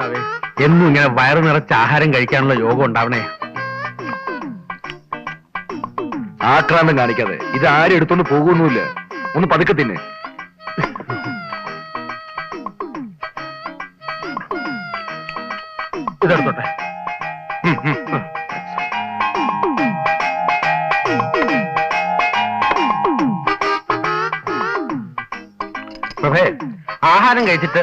കർത്താവേ എന്നും ഇങ്ങനെ വയറു നിറച്ച് ആഹാരം കഴിക്കാനുള്ള യോഗം ഉണ്ടാവണേ. ആക്രാന്തം കാണിക്കാതെ. ഇത് ആരും എടുത്തോണ്ട് പോകുന്നില്ല ഒന്ന് പതുക്കെ തിന്നെ. ഇതെടുത്തോട്ടെ. പ്രഭേ ആഹാരം കഴിച്ചിട്ട്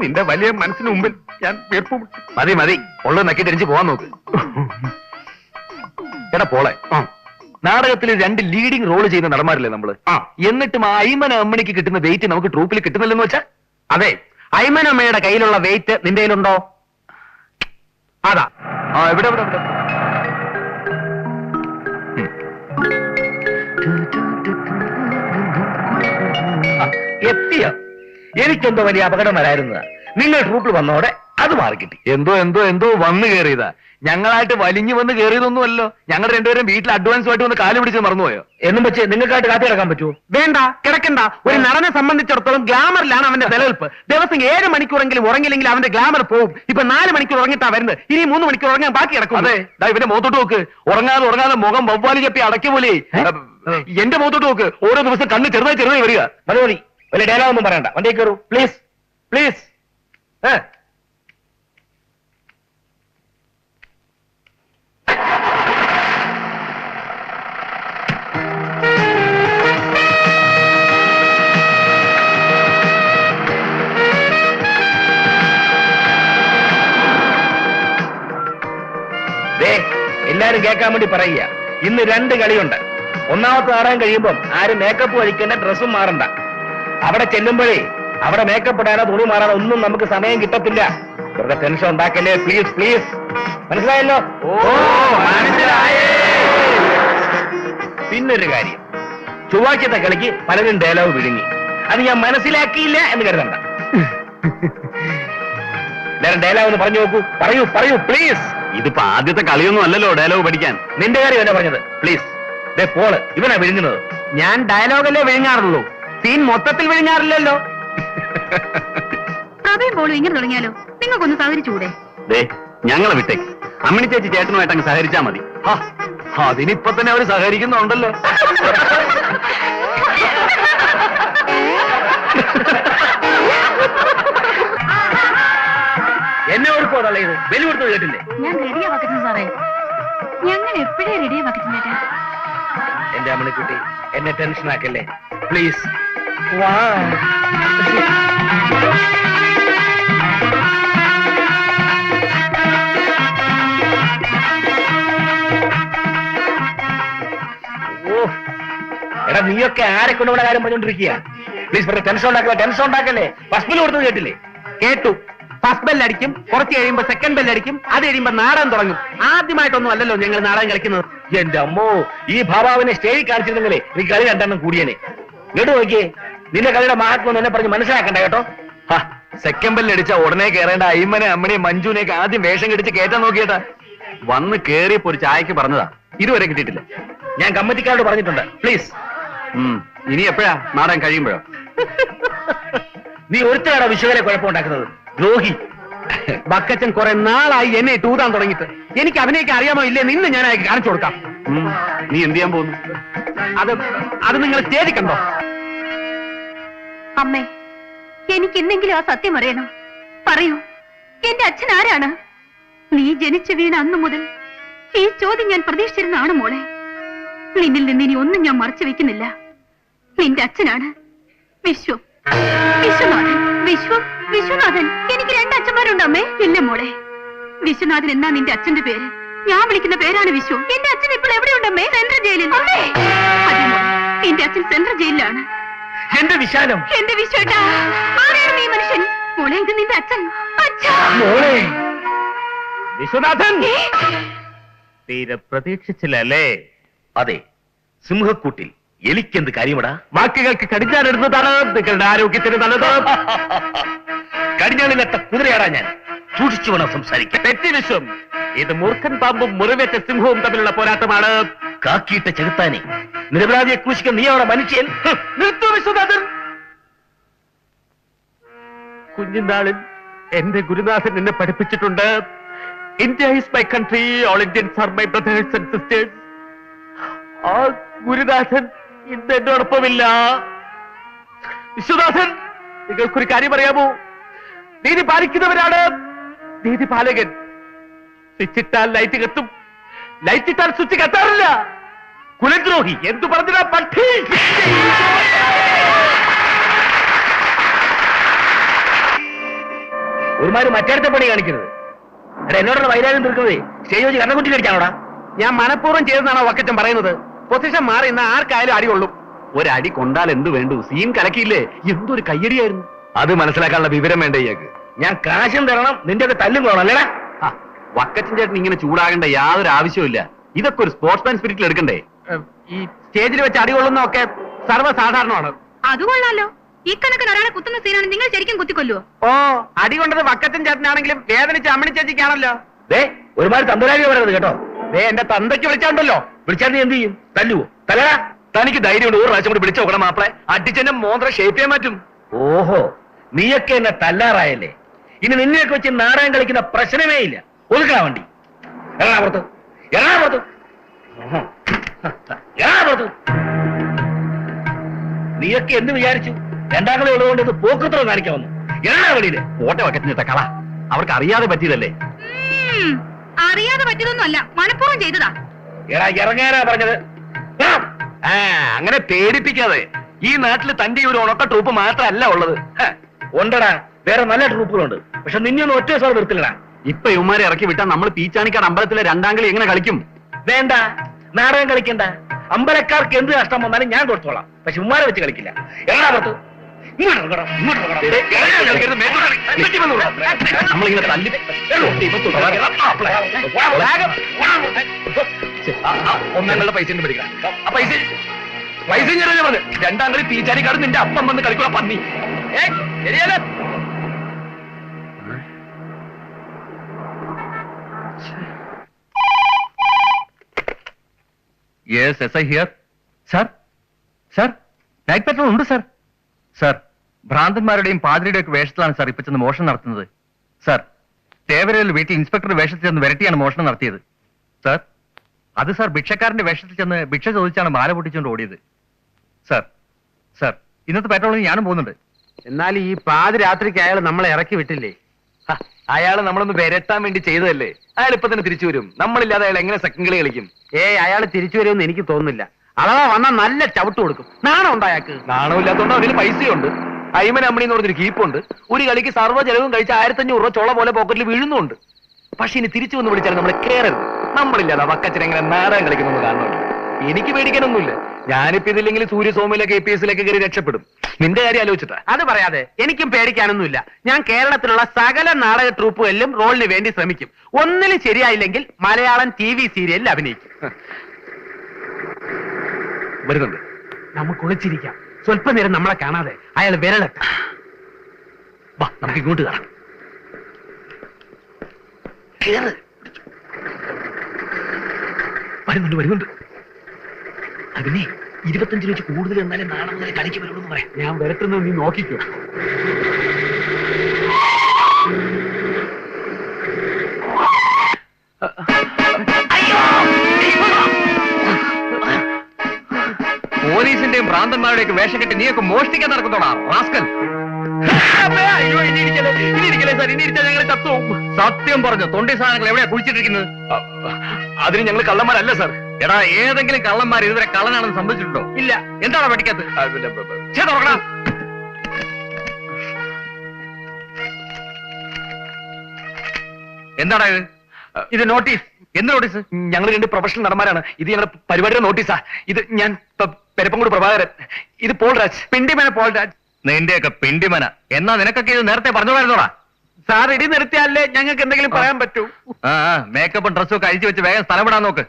നിന്റെ വലിയ മനസ്സിന് മുമ്പിൽ ഞാൻ വീർപ്പ്. മതി മതി. ഉള്ളത് നക്കി തിരിച്ച് പോവാൻ നോക്ക്. എടാ പോളെ ആ, നാടകത്തിൽ രണ്ട് ലീഡിംഗ് റോൾ ചെയ്യുന്ന നടന്മാരില്ലേ നമ്മൾ? ആ. എന്നിട്ടും ആ അയ്മന അമ്മണിക്ക് കിട്ടുന്ന വെയിറ്റ് നമുക്ക് ട്രൂപ്പിൽ കിട്ടുന്നില്ലെന്ന് വെച്ചാ? അതെ. അയ്മന അമ്മയുടെ കയ്യിലുള്ള വെയിറ്റ് നിന്റെ കയ്യിലുണ്ടോ? അതാ. ആ എവിടെ എവിടെ എവിടെ എത്തിയ? എനിക്കെന്തോ വലിയ അപകടം വരായിരുന്നതാ നിങ്ങൾ റൂട്ടിൽ വന്നോടെ അത് മാറി കിട്ടി. എന്തോ എന്തോ എന്തോ വന്ന് കയറിയതാ. ഞങ്ങളായിട്ട് വലിഞ്ഞു വന്ന് കയറിയതൊന്നുമല്ലോ. ഞങ്ങൾ രണ്ടുപേരും വീട്ടിൽ അഡ്വാൻസ് ആയിട്ട് വന്ന് കാൽ പിടിച്ച് മറന്നുപോയോ എന്നും വെച്ച് നിങ്ങൾക്കായിട്ട് കാത്തി കിടക്കാൻ പറ്റുമോ? വേണ്ട കിടക്കണ്ട. ഒരു നടനെ സംബന്ധിച്ചിടത്തോളം ഗ്ലാമറിലാണ് അവന്റെ നിലനിൽപ്പ്. ദിവസം ഏഴ് മണിക്കൂറെങ്കിലും ഉറങ്ങില്ലെങ്കിൽ അവന്റെ ഗ്ലാമർ പോവും. ഇപ്പൊ നാല് മണിക്കൂർ ഉറങ്ങിട്ടാ വരുന്നത്. ഇനി മൂന്ന് മണിക്കൂർ ഉറങ്ങാൻ ബാക്കി കിടക്കും. അതെ ദാ ഇവന്റെ മുഖത്തോട്ട് നോക്ക്. ഉറങ്ങാതെ ഉറങ്ങാതെ മുഖം വവ്വാലി ചപ്പി അടക്കി പോലെ. എന്റെ മുഖത്തോട്ട് നോക്ക്. ഓരോ ദിവസം കണ്ണ് ചെറുതായി ചെറുതായി വരിക. മതി വലിയ ഡയലോഗ് ഒന്നും പറയണ്ട. വണ്ടി കയറൂ പ്ലീസ് പ്ലീസ് എല്ലാരും കേൾക്കാൻ വേണ്ടി പറയുക. ഇന്ന് രണ്ട് കളിയുണ്ട്. ഒന്നാമത്തെ ആടാൻ കഴിയുമ്പം ആരും മേക്കപ്പ് കഴിക്കേണ്ട ഡ്രസ്സും മാറണ്ട. അവിടെ ചെല്ലുമ്പോഴേ അവിടെ മേക്കപ്പ് ഇടാനോ തുണി മാറാനോ ഒന്നും നമുക്ക് സമയം കിട്ടത്തില്ല. വെറുതെ ടെൻഷൻ ഉണ്ടാക്കല്ലേ? പ്ലീസ് പ്ലീസ് മനസ്സിലായല്ലോ? ഓ മനസ്സിലായേ. പിന്നൊരു കാര്യം. ചൊവ്വാഴ്ചത്തെ കളിക്ക് പലരും ഡയലോഗ് വിഴുങ്ങി. അത് ഞാൻ മനസ്സിലാക്കിയില്ല എന്ന് കരുതണ്ട. ഡയലോഗ് ഒന്ന് പറഞ്ഞു നോക്കൂ. പറയൂ പറയൂ പ്ലീസ് ഇതിപ്പോ ആദ്യത്തെ കളിയൊന്നും അല്ലല്ലോ ഡയലോഗ് പഠിക്കാൻ. നിന്റെ കാര്യം എന്നാ പറഞ്ഞത്? പ്ലീസ് ദേ പോൾ ഇവനാ വിഴുങ്ങുന്നത്. ഞാൻ ഡയലോഗല്ലേ വിഴുങ്ങാറുള്ളൂ? സീൻ മൊത്തത്തിൽ വിഴുങ്ങാറില്ലല്ലോ പ്രവീൺ പോളും ഇങ്ങനെ തുടങ്ങിയാലോ? നിങ്ങൾക്കൊന്ന് സഹകരിച്ചുകൂടെ? ദേ ഞങ്ങളെ വിട്ടേ. അമ്മിണി ചേച്ചി ചേട്ടനുമായിട്ട് അങ്ങ് സഹകരിച്ചാ മതി. ഹാ, അതിനിപ്പൊ തന്നെ അവർ സഹകരിക്കുന്നുണ്ടല്ലോ. എന്നെ ഓടിപ്പോടല്ലേ ഇത്? ബലി കൊടുത്തത് കേട്ടില്ലേ? ഞാൻ റെഡിയാ വക്കറ്റും സാറേ. ഞങ്ങൾ എപ്പോഴേ റെഡിയാ വക്കറ്റും ചേട്ടാ? എന്റെ അമ്മണിക്കുട്ടി എന്നെ ടെൻഷൻ ആക്കല്ലേ പ്ലീസ് എടാ നീയൊക്കെ ആരെ കൊണ്ടുപോണ കാര്യം പറഞ്ഞോണ്ടിരിക്കുക പ്ലീസ് പറഞ്ഞ ടെൻഷൻ ഉണ്ടാക്കല്ലേ? ടെൻഷൻ ഉണ്ടാക്കല്ലേ? ഫസ്റ്റ് കൊടുത്തത് കേട്ടില്ലേ? കേട്ടു. ഫസ്റ്റ് ബെല്ലടിക്കും കുറച്ച് കഴിയുമ്പോ സെക്കൻഡ് ബെല്ലടിക്കും അത് കഴിയുമ്പോ നാടകം തുടങ്ങും. ആദ്യമായിട്ടൊന്നും അല്ലല്ലോ ഞങ്ങൾ നാടകം കളിക്കുന്നത്. എന്റെ അമ്മോ ഈ ഭാവാവിനെ സ്റ്റേജിൽ കാണിച്ചിരുന്നെങ്കിലേ നീ കളി രണ്ടെണ്ണം കൂടിയനെ. ഇങ്ങോട്ട് നോക്കിയേ. നിന്റെ കളിയുടെ മഹാത്മം എന്നെ പറഞ്ഞ് മനസ്സിലാക്കണ്ട കേട്ടോ? സെക്കൻഡ് ബെല്ലടിച്ച ഉടനെ കയറേണ്ട അയ്മനെ അമ്മനെ മഞ്ജുനെയൊക്കെ ആദ്യം വേഷം കെടിച്ച് കയറ്റാൻ നോക്കിയേട്ടാ. വന്ന് കേറിയപ്പോ ഒരു ചായക്ക് പറഞ്ഞതാ. ഇതുവരെ കിട്ടിയിട്ടില്ല. ഞാൻ കമ്മിറ്റിക്കാരോട് പറഞ്ഞിട്ടുണ്ട്. പ്ലീസ്. ഇനി എപ്പോഴാ? നാടാൻ കഴിയുമ്പോഴോ? നീ ഒരുത്തരാണ് വിശ്വകരെ കുഴപ്പമുണ്ടാക്കുന്നത്? ദ്രോഹി. ബക്കച്ചൻ കുറെ നാളായി എന്നെ ടൂതാൻ തുടങ്ങിയിട്ട്. എനിക്ക് അവനെയൊക്കെ അറിയാമോ ഇല്ലേ? നിന്ന് ഞാൻ കാണിച്ചു കൊടുക്കാം. നീ എന്ത് ചെയ്യാൻ പോകുന്നു? അത് അത് നിങ്ങൾ സ്റ്റേജിൽ കണ്ടോ അമ്മേ എനിക്ക് എന്തെങ്കിലും ആ സത്യം അറിയണം. പറയൂ എന്റെ അച്ഛൻ ആരാണ്? നീ ജനിച്ചു വീണ അന്നു മുതൽ ഈ ചോദ്യം ഞാൻ പ്രതീക്ഷിച്ചിരുന്നാണ് മോളെ. നിന്നിൽ നിന്ന് ഇനി ഒന്നും ഞാൻ മറച്ചു വെക്കുന്നില്ല. നിന്റെ അച്ഛനാണ് വിശ്വം. വിശ്വനാഥൻ വിശ്വം വിശ്വനാഥൻ. എനിക്ക് രണ്ട് അച്ഛന്മാരുണ്ട് അമ്മേ. ഇല്ല മോളെ. വിശ്വനാഥൻ എന്നാ നിന്റെ അച്ഛന്റെ പേര്? ഞാൻ വിളിക്കുന്ന പേരാണ് വിശ്വ. എന്റെ അച്ഛൻ ഇപ്പോൾ എവിടെയുണ്ടമ്മേ സെൻട്രൽ ജയിലിൽ. അമ്മേ അതെ എന്റെ അച്ഛൻ സെൻട്രൽ ജയിലിലാണ്. എന്റെ വിശാലം? എന്റെ വിശ്വട്ടാ ആരാണ് നീ മനുഷ്യൻ? മോളെ ഇത് നിന്റെ അച്ഛൻ. അച്ഛാ! മോളെ വിശ്വനാഥൻ! തീരെ പ്രതീക്ഷിച്ചില്ലല്ലേ? അതെ സിംഹക്കൂട്ടിൽ എനിക്കെന്ത് കാര്യമടാ? വാക്കുകൾക്ക് എടുത്തതാണ് നിങ്ങളുടെ ആരോഗ്യത്തിന് നല്ലത്. കടിഞ്ഞാണില്ലാത്ത കുതിരയാടാ ഞാൻ. സൂക്ഷിച്ചു വേണം സംസാരിക്കാൻ. തെറ്റി വിശ്വം. ഇത് മൂർഖൻ പാമ്പും മുറിവേറ്റ സിംഹവും തമ്മിലുള്ള പോരാട്ടമാണ്. കാക്കിയിട്ട ചെകുത്താനെ നിരപരാധിയെ കൂശിക്കാൻ നീ അവിടെ മനുഷ്യൻ നിർത്തു വിശ്വനാഥൻ. കുഞ്ഞുനാളിൽ എന്റെ ഗുരുനാഥൻ എന്നെ പഠിപ്പിച്ചിട്ടുണ്ട്. India is my country all Indians are my brothers and sisters ആ ഗുരുനാഥൻ ഇന്ന് എന്നോടൊപ്പമില്ല. വിശ്വനാഥൻ നിങ്ങൾക്കൊരു കാര്യം അറിയാമോ? നീതി പാലിക്കുന്നവരാണ്. നീതി പാലകൻ. സ്വിച്ചിട്ടാൽ ലൈറ്റ് കത്തും. ലൈറ്റ് ഇട്ടാൽ സ്വിച്ച് കത്താറില്ല. കുലദ്രോഹി എന്തു പറഞ്ഞാ പട്ടി? ഒരുമാര് മറ്റേടത്തെ പണി കാണിക്കരുത്. എടാ എന്നോടുള്ള വൈരാഗ്യം തീർക്കുന്നത് സ്റ്റേജ് വെച്ച് കണ്ണക്കുട്ടി ഞാൻ മനഃപൂർവം ചെയ്തെന്നാണോ വക്കച്ചൻ പറയുന്നത്. പൊസിഷൻ മാറി ഇന്ന് ആർക്കായാലും അടി കൊള്ളും. ഒരടി കൊണ്ടാൽ എന്ത് വേണ്ടു? സീൻ കലക്കിയില്ലേ? എന്തൊരു കയ്യടിയായിരുന്നു. അത് മനസ്സിലാക്കാനുള്ള വിവരം വേണ്ട ഇയാൾക്ക്? ഞാൻ കാശും തരണം നിന്റെ ഒക്കെ തല്ലും കൊള്ളണം അല്ലേടാ? വക്കച്ചൻ ചേട്ടൻ ഇങ്ങനെ ചൂടാകേണ്ട യാതൊരു ആവശ്യമില്ല ഇതൊക്കെ ഒരു സ്പോർട്സ്മാൻ സ്പിരിറ്റിൽ എടുക്കണ്ടേ? ഈ സ്റ്റേജിൽ വെച്ച് അടി കൊള്ളുന്നതൊക്കെ സർവസാധാരണമാണ്. അത് കൊള്ളാലോ. ഈ കണക്കിന് ഒരാളെ കുത്തുന്ന സീനാണ് നിങ്ങൾ ശരിക്കും കുത്തിക്കൊല്ലുവോ? ഓ അടി കൊണ്ടത് വക്കച്ചൻ ചേട്ടനാണെങ്കിലും വേദനിച്ച് അമ്മണി ചേച്ചിക്കാണല്ലോ. ദേ ഒരുമാതിരി തമ്പുരാരി പറയുന്നത് കേട്ടോ. ദേ എന്റെ തന്തയ്ക്ക് വിളിച്ചാണ്ടല്ലോ. വിളിച്ചാൽ നീ എന്ത് ചെയ്യും? തല്ലുവോ? തലേ തനിക്ക് ധൈര്യമുണ്ട്. ഒരു പ്രാവശ്യം കൂടി വിളിച്ചു നോക്കണം മാപ്പിളെ. അടിച്ചെന്നെ മോന്ത്ര ഷേപ്പ് ചെയ്യാൻ പറ്റും. ഓഹോ നീയൊക്കെ എന്നെ തല്ലാറായല്ലേ? ഇനി നിന്നെയൊക്കെ വെച്ച് നാടകം കളിക്കുന്ന പ്രശ്നമേ ഇല്ല. ഒതുക്കണ വണ്ടി. എറണാകുളത്ത് എറണാകുളത്ത് എറണാകുളത്ത് നീയൊക്കെ എന്ത് വിചാരിച്ചു? രണ്ടാം കളി ഉള്ളതുകൊണ്ട് ഇത് പോക്കൃത്രം കാണിക്കാൻ വന്നു എറണാകുളിയിൽ ഓട്ട വക്കറ്റിനിട്ട കള. അവർക്ക് അറിയാതെ പറ്റിയതല്ലേ? അറിയാതെ പറ്റിയതൊന്നുമല്ല. മനഃപൂർവം ചെയ്തതാ. എടാ ഇറങ്ങാനാ പറഞ്ഞത്. ആ, അങ്ങനെ പേടിപ്പിക്കാതെ ഈ നാട്ടിൽ തന്റെ ഒരു ഉണക്ക ട്രൂപ്പ് മാത്രമല്ല ഉള്ളത്. ഉണ്ടടാ. വേറെ നല്ല ട്രൂപ്പുകളുണ്ട് പക്ഷെ നിന്നെയൊന്നും ഒറ്റ സാർ നിർത്തില്ലടാ ഇപ്പൊ ഇവന്മാരെ ഇറക്കി വിട്ടാൽ നമ്മൾ പീച്ചാണിക്കാട് അമ്പലത്തിലെ രണ്ടാം കളി എങ്ങനെ കളിക്കും വേണ്ട നാടകം കളിക്കണ്ട അമ്പലക്കാർക്ക് എന്ത് നഷ്ടം വന്നാലും ഞാൻ കൊടുത്തോളാം പക്ഷെ ഉമ്മാരെ വെച്ച് കളിക്കില്ല വന്നു വിടാം. നമ്മളിങ്ങനെ തല്ലി ഇപ്പൊ തുടരാം. വേഗം. ആ, ആ, ഒന്നാം പൈസ ഉണ്ട് പിടിക്കണം ആ പൈസ പൈസ ഞാൻ പറഞ്ഞു രണ്ടാം കളി തീച്ചാരിക്കാട് നിന്റെ അപ്പം വന്ന് കളിക്കൂടാ പന്നി ഏയ്, ശരിയല്ലേ yes yes I hear sir sir night patrol ഉണ്ട് സർ സർ ഭ്രാന്തന്മാരുടെയും പാതിരിയുടെയും ഒക്കെ വേഷത്തിലാണ് സാർ ഇപ്പൊ ചെന്ന് മോഷണം നടത്തുന്നത്. സർ തേവരയിൽ വീട്ടിൽ ഇൻസ്പെക്ടർ വേഷത്തിൽ ചെന്ന് വിരട്ടിയാണ് മോഷണം നടത്തിയത്. സർ അത് സാർ ഭിക്ഷക്കാരന്റെ വേഷത്തിൽ ചെന്ന് ഭിക്ഷ ചോദിച്ചാണ് മാല പൊട്ടിച്ചുകൊണ്ട് ഓടിയത്. സർ സർ ഇന്നത്തെ പെട്രോളിന് ഞാനും പോകുന്നുണ്ട്. എന്നാൽ ഈ പാതിരാത്രിക്ക് അയാൾ നമ്മളെ ഇറക്കി വിട്ടില്ലേ? അയാൾ നമ്മളൊന്ന് വരട്ടാൻ വേണ്ടി ചെയ്തതല്ലേ? അയാൾ ഇപ്പൊ തന്നെ തിരിച്ചു വരും. നമ്മളില്ലാതെ അയാൾ എങ്ങനെ സെക്കൻഡ് കളി കളിക്കും? ഏ അയാൾ തിരിച്ചു വരുമെന്ന് എനിക്ക് തോന്നുന്നില്ല. അഥവാ വന്നാൽ നല്ല ചവിട്ട് കൊടുക്കും. നാണം ഉണ്ടോ അയാൾക്ക്? നാണമില്ലാത്തതുകൊണ്ട് അവരിൽ പൈസയുണ്ട്. അയ്മൻ അമ്മണി എന്ന് പറഞ്ഞൊരു കീപ്പുണ്ട്. ഒരു കളിക്ക് സർവ ചെലവും കഴിച്ച് ആയിരത്തഞ്ഞൂറ് രൂപ ചോള പോലെ പോക്കറ്റിൽ വീഴുന്നുണ്ട് പക്ഷെ ഇനി തിരിച്ചു വന്ന് വിളിച്ചാൽ നമ്മൾ കയറരുത് നമ്മളില്ലാതെ വക്കച്ചൻ എങ്ങനെ നാടകം കളിക്കുന്നു കാണുന്നുണ്ട് എനിക്ക് പേടിക്കാനൊന്നുമില്ല. ഞാനിപ്പോ ഇതില്ലെങ്കിൽ സൂര്യ സോമിലെ കെ പി എസിലേക്ക് കയറി രക്ഷപ്പെടും. നിന്റെ കാര്യം ആലോചിച്ചിട്ടാ അത് പറയാതെ എനിക്കും പേടിക്കാനൊന്നുമില്ല. ഞാൻ കേരളത്തിലുള്ള സകല നാടക ട്രൂപ്പുകളിലും റോളിന് വേണ്ടി ശ്രമിക്കും. ഒന്നിലും ശരിയായില്ലെങ്കിൽ മലയാളം ടി വി സീരിയലിൽ അഭിനയിക്കും. വരുന്നുണ്ട്. നമുക്ക് ഒളിച്ചിരിക്കാം. സ്വല്പനേരം നമ്മളെ കാണാതെ അയാൾ വിരലട്ട വാ നമുക്ക് ഇങ്ങോട്ട് കാണാം കേറ് വരുന്നുണ്ട് വരുന്നുണ്ട്. അതിനെ ഇരുപത്തഞ്ചിന് വെച്ച് കൂടുതൽ എന്നാലേ നാളെ മുതൽ കളിക്ക് വരുള്ളൂ എന്ന് പറയാം. ഞാൻ വരത്തുന്ന നീ നോക്കിക്കോ. പോലീസിന്റെയും ഭ്രാന്തന്മാരുടെയൊക്കെ വേഷം കെട്ടി നീയൊക്കെ മോഷ്ടിക്കാൻ നടക്കുന്നോടാ റാസ്കൽ. അയ്യോ ഇനി ഇരിക്കലേ ഇനി ഇരിക്കലേ സാർ ഇനി ഇരിച്ചാൽ ഞങ്ങൾ ചത്തുവും സത്യം പറഞ്ഞു തൊണ്ടി സാധനങ്ങൾ എവിടെയാ കുഴിച്ചിട്ടിരിക്കുന്നത്? അതിന് ഞങ്ങൾ കള്ളന്മാരല്ല സാർ. എടാ ഏതെങ്കിലും കള്ളന്മാർ ഇതുവരെ കള്ളനാണെന്ന് സംഭവിച്ചിട്ടുണ്ടോ ഇല്ല. എന്താണ് പഠിക്കാത്തത്. എന്താടാ ഇത്? ഇത് നോട്ടീസ്. എന്ത് നോട്ടീസ്? ഞങ്ങൾ രണ്ട് പ്രൊഫഷണൽ നടന്മാരാണ്. ഇത് ഞങ്ങളുടെ പരിപാടിയുടെ നോട്ടീസാ. ഇത് ഞാൻ പെരപ്പംകൂട് പ്രഭാകരൻ. ഇത് പോൾ രാജ് പിണ്ടിമന പോൾ രാജ് നിന്റെയൊക്കെ പിണ്ടിമന. എന്നാ നിനക്കൊക്കെ ഇത് നേരത്തെ പറഞ്ഞോളായിരുന്നോടാ സാർ ഇടി നിർത്തിയാലേ ഞങ്ങൾക്ക് എന്തെങ്കിലും പറയാൻ പറ്റൂ. ആ മേക്കപ്പും ഡ്രസ്സും ഒക്കെ അഴിച്ചു വെച്ച് വേഗം സ്ഥലം വിടാൻ നോക്ക്.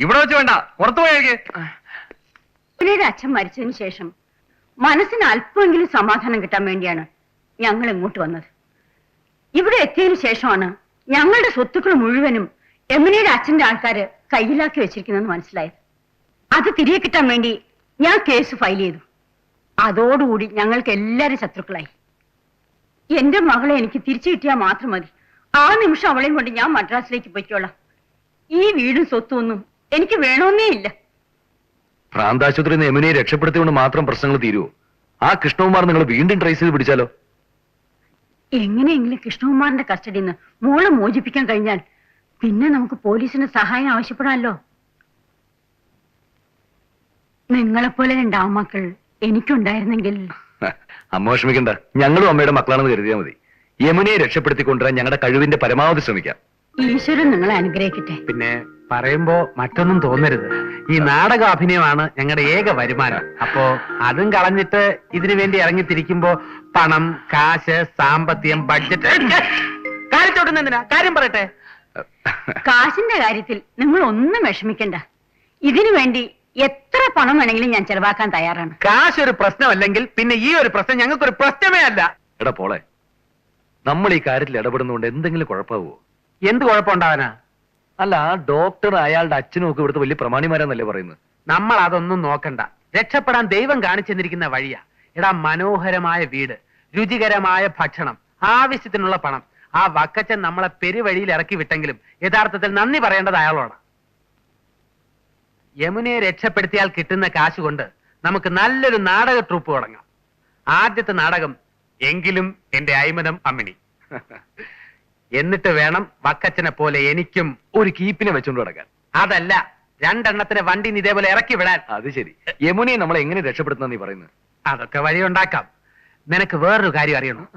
ഇവിടെ വെച്ച് വേണ്ട. പുറത്തു പോയേക്ക് പുള്ളിയുടെ അച്ഛൻ മരിച്ചതിന് ശേഷം മനസ്സിന് അല്പമെങ്കിലും സമാധാനം കിട്ടാൻ വേണ്ടിയാണ് ഞങ്ങൾ ഇങ്ങോട്ട് വന്നത്. ഇവിടെ എത്തിയതിനു ശേഷമാണ് ഞങ്ങളുടെ സ്വത്തുക്കൾ മുഴുവനും എമിനിയുടെ അച്ഛന്റെ ആൾക്കാര് കയ്യിലാക്കി വെച്ചിരിക്കുന്നെന്ന് മനസ്സിലായത്. അത് തിരികെ കിട്ടാൻ വേണ്ടി ഞാൻ കേസ് ഫയൽ ചെയ്തു. അതോടുകൂടി ഞങ്ങൾക്ക് എല്ലാവരും ശത്രുക്കളായി. എന്റെ മകളെ എനിക്ക് തിരിച്ചു കിട്ടിയാൽ മാത്രം മതി. ആ നിമിഷം അവളെയും കൊണ്ട് ഞാൻ മദ്രാസിലേക്ക് പോയിക്കോളാം. ഈ വീടും സ്വത്തും ഒന്നും എനിക്ക് വേണമെന്നേ ഇല്ല. ഭ്രാന്താശുപത്രി യമുനയെ രക്ഷപ്പെടുത്തിയോണ്ട് മാത്രം പ്രശ്നങ്ങൾ തീരുവോ? ആ കൃഷ്ണകുമാർ നിങ്ങൾ വീണ്ടും ട്രേസ് ചെയ്ത് പിടിച്ചാലോ? എങ്ങനെയെങ്കിലും കൃഷ്ണകുമാറിന്റെ കസ്റ്റഡിയിൽ നിന്ന് മോളെ മോചിപ്പിക്കാൻ കഴിഞ്ഞാൽ പിന്നെ നമുക്ക് പോലീസിന് സഹായം ആവശ്യപ്പെടാമല്ലോ. നിങ്ങളെപ്പോലെ രണ്ടാമക്കൾ എനിക്കുണ്ടായിരുന്നെങ്കിൽ. അമ്മ വിഷമിക്കണ്ട. ഞങ്ങളും അമ്മയുടെ മക്കളാണെന്ന് കരുതിയാൽ മതി. യമുനയെ രക്ഷപ്പെടുത്തിക്കൊണ്ടുവരാൻ ഞങ്ങളുടെ കഴിവിന്റെ പരമാവധി ശ്രമിക്കാം. ഈശ്വരൻ നിങ്ങളെ അനുഗ്രഹിക്കട്ടെ. പിന്നെ പറയുമ്പോ മറ്റൊന്നും തോന്നരുത്. ഈ നാടക അഭിനയമാണ് ഞങ്ങളുടെ ഏക വരുമാനം. അപ്പോ അതും കളഞ്ഞിട്ട് ഇതിനു വേണ്ടി ഇറങ്ങിത്തിരിക്കുമ്പോ പണം കാശ് സാമ്പത്തികം ബഡ്ജറ്റ് കാര്യം പറയട്ടെ. കാശിന്റെ കാര്യത്തിൽ നിങ്ങൾ ഒന്നും വിഷമിക്കണ്ട. ഇതിനു വേണ്ടി എത്ര പണം വേണമെങ്കിലും ഞാൻ ചെലവാക്കാൻ തയ്യാറാണ്. കാശ് ഒരു പ്രശ്നമല്ലെങ്കിൽ പിന്നെ ഈ ഒരു പ്രശ്നം ഞങ്ങൾക്ക് ഒരു പ്രശ്നമേ അല്ല. എടാ പോളെ നമ്മൾ ഈ കാര്യത്തിൽ ഇടപെടുന്നതുകൊണ്ട് എന്തെങ്കിലും കുഴപ്പമാവോ? എന്ത് കുഴപ്പമുണ്ടാവാനാ? അല്ല ആ ഡോക്ടർ അയാളുടെ അച്ഛനും ഒക്കെ ഇവിടുത്തെ വലിയ പ്രമാണിമാരാന്നല്ലേ പറയുന്നത്? നമ്മൾ അതൊന്നും നോക്കണ്ട. രക്ഷപ്പെടാൻ ദൈവം കാണിച്ചെന്നിരിക്കുന്ന വഴിയാ. എടാ മനോഹരമായ വീട് രുചികരമായ ഭക്ഷണം ആവശ്യത്തിനുള്ള പണം. ആ വക്കച്ചൻ നമ്മളെ പെരുവഴിയിൽ ഇറക്കി വിട്ടെങ്കിലും യഥാർത്ഥത്തിൽ നന്ദി പറയേണ്ടത് അയാളോട്. യമുനയെ രക്ഷപ്പെടുത്തിയാൽ കിട്ടുന്ന കാശ് കൊണ്ട് നമുക്ക് നല്ലൊരു നാടക ട്രൂപ്പ് തുടങ്ങാം. ആദ്യത്തെ നാടകം എങ്കിലും എന്റെ അയ്മനം അമ്മിണി. എന്നിട്ട് വേണം വക്കച്ചനെ പോലെ എനിക്കും ഒരു കീപ്പിനെ വെച്ചുകൊണ്ട് കിടക്കാൻ അതല്ല രണ്ടെണ്ണത്തിന് വണ്ടി ഇതേപോലെ ഇറക്കി വിടാൻ. അത് ശരി. യമുനയെ നമ്മൾ എങ്ങനെ രക്ഷപ്പെടുത്തുന്ന നീ പറയുന്നത്? അതൊക്കെ വഴിയുണ്ടാക്കാം. നിനക്ക് വേറൊരു കാര്യം അറിയണം.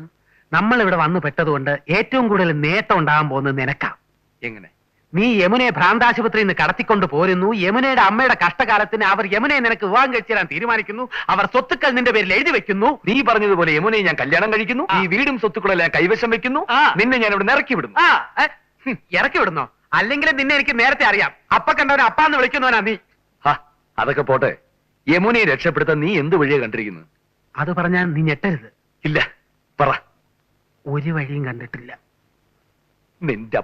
നമ്മൾ ഇവിടെ വന്നു പെട്ടതുകൊണ്ട് ഏറ്റവും കൂടുതൽ നേട്ടം ഉണ്ടാകാൻ പോകുന്നത് നിനക്കാം. എങ്ങനെ? നീ യമുനെ ഭ്രാന്താശുപത്രിയിൽ നിന്ന് കടത്തിക്കൊണ്ട് പോരുന്നു. യമുനയുടെ അമ്മയുടെ കഷ്ടകാലത്തിന് അവർ യമുനയെ നിനക്ക് വിവാഹം കഴിച്ചു തരാൻ തീരുമാനിക്കുന്നു. അവർ സ്വത്തുക്കൾ നിന്റെ പേരിൽ എഴുതി വെക്കുന്നു. നീ പറഞ്ഞതുപോലെ യമുനയെ ഞാൻ കല്യാണം കഴിക്കുന്നു. ഈ വീടും സ്വത്തുക്കളെല്ലാം കൈവശം വെക്കുന്നു. നിന്നെ ഞാൻ ഇവിടെ ഇറക്കി വിടുന്നു. ആ. ഏ, ഇറക്കി വിടുന്നോ? അല്ലെങ്കിൽ നിന്നെ എനിക്ക് നേരത്തെ അറിയാം. അപ്പ കണ്ടവനെ അപ്പാന്ന് വിളിക്കുന്നവനാ നീ. അതൊക്കെ പോട്ടെ. യമുനയെ രക്ഷപ്പെടുത്താൻ നീ എന്ത് വഴിയാ കണ്ടിരിക്കുന്നു അത് പറഞ്ഞാൽ നീ ഞെട്ടരുത്. ഇല്ല പറ. ഒരു വഴിയും കണ്ടിട്ടില്ല. നിന്റെ